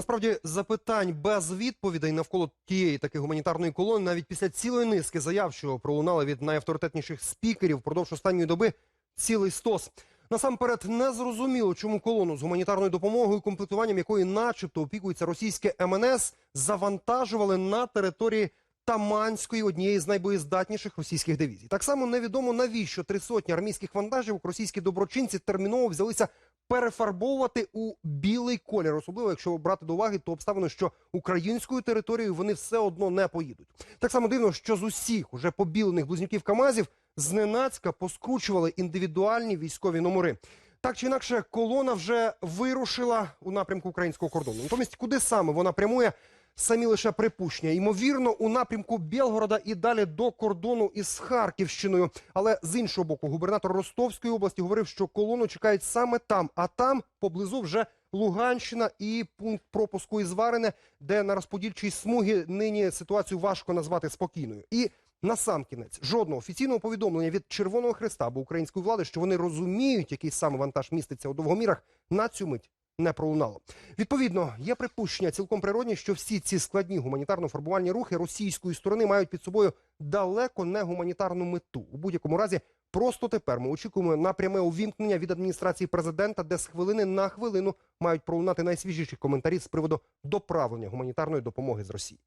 Насправді запитань без відповідей навколо тієї таки гуманітарної колони, навіть після цілої низки заяв, що пролунали від найавторитетніших спікерів впродовж останньої доби, цілий стос. Насамперед не зрозуміло, чому колону з гуманітарною допомогою, комплектуванням якої, начебто, опікується російське МНС, завантажували на території Таманської, однієї з найбоєздатніших російських дивізій. Так само невідомо навіщо три сотні армійських вантажівок російські доброчинці терміново взялися перефарбовувати у білий колір, особливо якщо брати до уваги ту обставину, що українською територією вони все одно не поїдуть. Так само дивно, що з усіх уже побілених близнюків Камазів зненацька поскручували індивідуальні військові номери. Так чи інакше, колона вже вирушила у напрямку українського кордону. Натомість, куди саме вона прямує? Самі лише припущення. Ймовірно, у напрямку Білгорода і далі до кордону із Харківщиною. Але з іншого боку, губернатор Ростовської області говорив, що колону чекають саме там, а там поблизу вже Луганщина і пункт пропуску із Варене, де на розподільчій смугі нині ситуацію важко назвати спокійною. І насамкінець жодного офіційного повідомлення від Червоного Хреста або української влади, що вони розуміють, який саме вантаж міститься у довгомірах, на цю мить не пролунало. Відповідно, є припущення цілком природні, що всі ці складні гуманітарно-фарбувальні рухи російської сторони мають під собою далеко не гуманітарну мету. У будь-якому разі, просто тепер ми очікуємо на пряме увімкнення від адміністрації президента, де з хвилини на хвилину мають пролунати найсвіжіші коментарі з приводу доправлення гуманітарної допомоги з Росії.